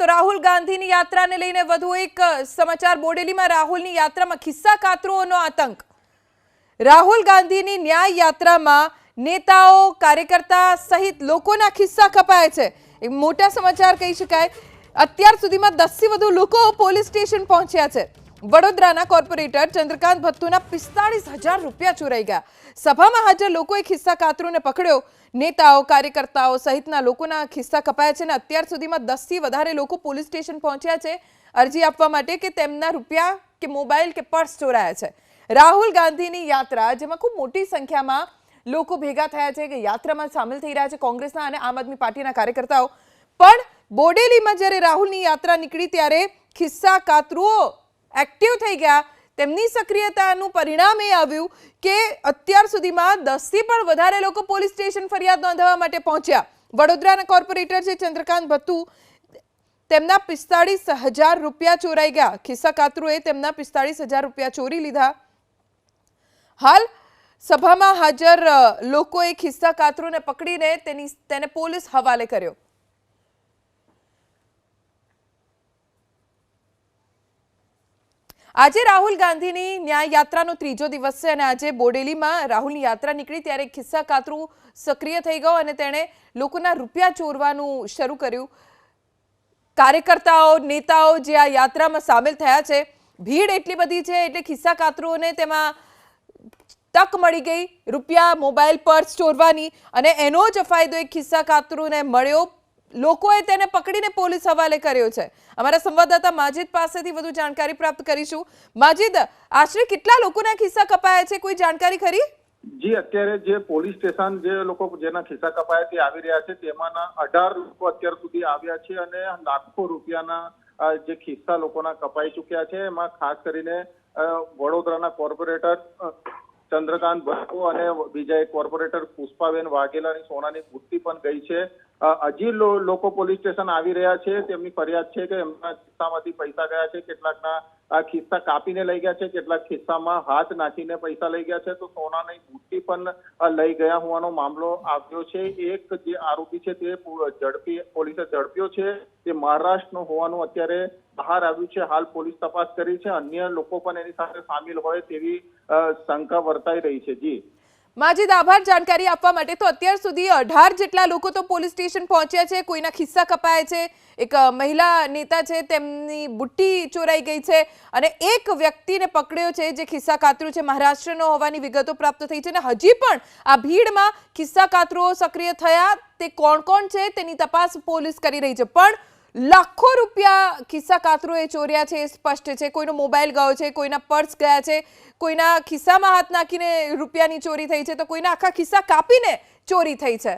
તો રાહુલ ગાંધીની યાત્રાને લઈને વધુ એક સમાચાર બોડેલીમાં. રાહુલની યાત્રામાં ખિસ્સા કાતરોનો આતંક. રાહુલ ગાંધીની ન્યાય યાત્રામાં નેતાઓ, કાર્યકર્તા સહિત લોકોના ખિસ્સા કપાય છે. એક મોટા સમાચાર કહી શકાય. અત્યાર સુધીમાં દસથી વધુ લોકો પોલીસ સ્ટેશન પહોંચ્યા છે. વડોદરાના કોર્પોરેટર ચંદ્રકાંત ભત્તુના પિસ્તાળીસ હજાર રૂપિયા ચોરાઈ ગયા. સભામાં હાજર લોકોએ ખિસ્સા કાતરોને પકડ્યો. નેતાઓ, કાર્યકર્તાઓ સહિતના લોકોના ખિસ્સા કપાયા છે અને અત્યાર સુધીમાં દસથી વધારે લોકો પોલીસ સ્ટેશન પહોંચ્યા છે. અરજી આપવા માટે કે તેમના રૂપિયા કે મોબાઈલ કે પર્સ ચોરાયા છે. રાહુલ ગાંધીની યાત્રા, જેમાં ખૂબ મોટી સંખ્યામાં લોકો ભેગા થયા છે, કે યાત્રામાં સામેલ થઈ રહ્યા છે કોંગ્રેસના અને આમ આદમી પાર્ટીના કાર્યકર્તાઓ. પણ બોડેલીમાં જ્યારે રાહુલની યાત્રા નીકળી ત્યારે ખિસ્સા કાતરુઓ એક્ટિવ થઈ ગયા. તેમની સક્રિયતાનું પરિણામ એ આવ્યું કે અત્યાર સુધીમાં દસથી પણ વધારે લોકો પોલીસ સ્ટેશન ફરિયાદ નોંધાવવા માટે પહોંચ્યા. વડોદરાના કોર્પોરેટર છે ચંદ્રકાંત ભત્તુ તેમના પિસ્તાળીસ હજાર રૂપિયા ચોરાઈ ગયા. ખિસ્સા કાતરુએ તેમના પિસ્તાળીસ હજાર રૂપિયા ચોરી લીધા. હાલ સભામાં હાજર લોકોએ ખિસ્સા કાતરુને પકડીને તેની, તેને પોલીસ હવાલે કર્યો. આજે રાહુલ ગાંધીની ન્યાય યાત્રાનો ત્રીજો દિવસ છે અને આજે બોડેલીમાં રાહુલની યાત્રા નીકળી ત્યારે ખિસ્સા કાતરું સક્રિય થઈ ગયો અને તેણે લોકોના રૂપિયા ચોરવાનું શરૂ કર્યું. કાર્યકર્તાઓ, નેતાઓ જે આ યાત્રામાં સામેલ થયા છે, ભીડ એટલી બધી છે એટલે ખિસ્સા કાતરોને તેમાં તક મળી ગઈ. રૂપિયા મોબાઈલ પર્સ ચોરવાની અને એનો જ ફાયદો એક ખિસ્સા કાતરુને મળ્યો. લોકોએ તેને પકડીને પોલીસ હવાલે કર્યો છે. અમારા સંવાદદાતા માજીદ પાસેથી વધુ જાણકારી પ્રાપ્ત કરીશું. માજીદ, આશરે કેટલા લોકોના ખિસ્સા કપાયા છે? કોઈ જાણકારી ખરી? જી, અત્યારે જે પોલીસ સ્ટેશન જે લોકો જેના ખિસ્સા કપાયા તે આવી રહ્યા છે, તેમાંના અઢાર લોકો અત્યાર સુધી આવ્યા છે અને લાખો રૂપિયાના જે ખિસ્સા લોકોના કપાઈ ચુક્યા છે. એમાં ખાસ કરીને વડોદરાના કોર્પોરેટર ચંદ્રકાંત ભટ્ટો અને બીજા એક કોર્પોરેટર પુષ્પાબેન વાઘેલાની સોનાની મૂર્તિ પણ ગઈ છે. હજી લોકો પોલીસ સ્ટેશન આવી રહ્યા છે, તેમની ફરિયાદ છે કે એમના ખિસ્સામાંથી પૈસા ગયા છે, કેટલાકના ખિસ્સા કાપીને લઈ ગયા છે, કેટલાક ખિસ્સામાં હાથ નાખીને પૈસા લઈ ગયા છે, તો સોનાની બુટ્ટી પણ લઈ ગયા હોવાનો મામલો આવ્યો છે. એક જે આરોપી છે તે ઝડપી, પોલીસે ઝડપ્યો છે. તે મહારાષ્ટ્રનો હોવાનું અત્યારે બહાર આવ્યું છે. હાલ પોલીસ તપાસ કરી છે. અન્ય લોકો પણ એની સાથે સામેલ હોય તેવી શંકા વર્તાઈ રહી છે. જી. માજીદ આભાર જાણકારી આપવા માટે તો અત્યાર સુધી અઢાર જેટલા લોકો તો પોલીસ સ્ટેશન પહોંચ્યા છે, કોઈના ખિસ્સા કપાયા છે, એક મહિલા નેતા છે, તેમની બુટ્ટી ચોરાઈ ગઈ છે અને એક વ્યક્તિને પકડ્યો છે જે ખિસ્સા કાતરું છે, મહારાષ્ટ્રનો હોવાની વિગતો પ્રાપ્ત થઈ છે અને હજી પણ આ ભીડમાં ખિસ્સા કાતરુઓ સક્રિય થયા, તે કોણ કોણ છે તેની તપાસ પોલીસ કરી રહી છે. પણ લાખો રૂપિયા ખિસ્સા કાતરોએ ચોર્યા છે, એ સ્પષ્ટ છે. કોઈનો મોબાઈલ ગયો છે, કોઈના પર્સ ગયા છે, કોઈના ખિસ્સામાં હાથ નાખીને રૂપિયાની ચોરી થઈ છે, તો કોઈના આખા ખિસ્સા કાપીને ચોરી થઈ છે?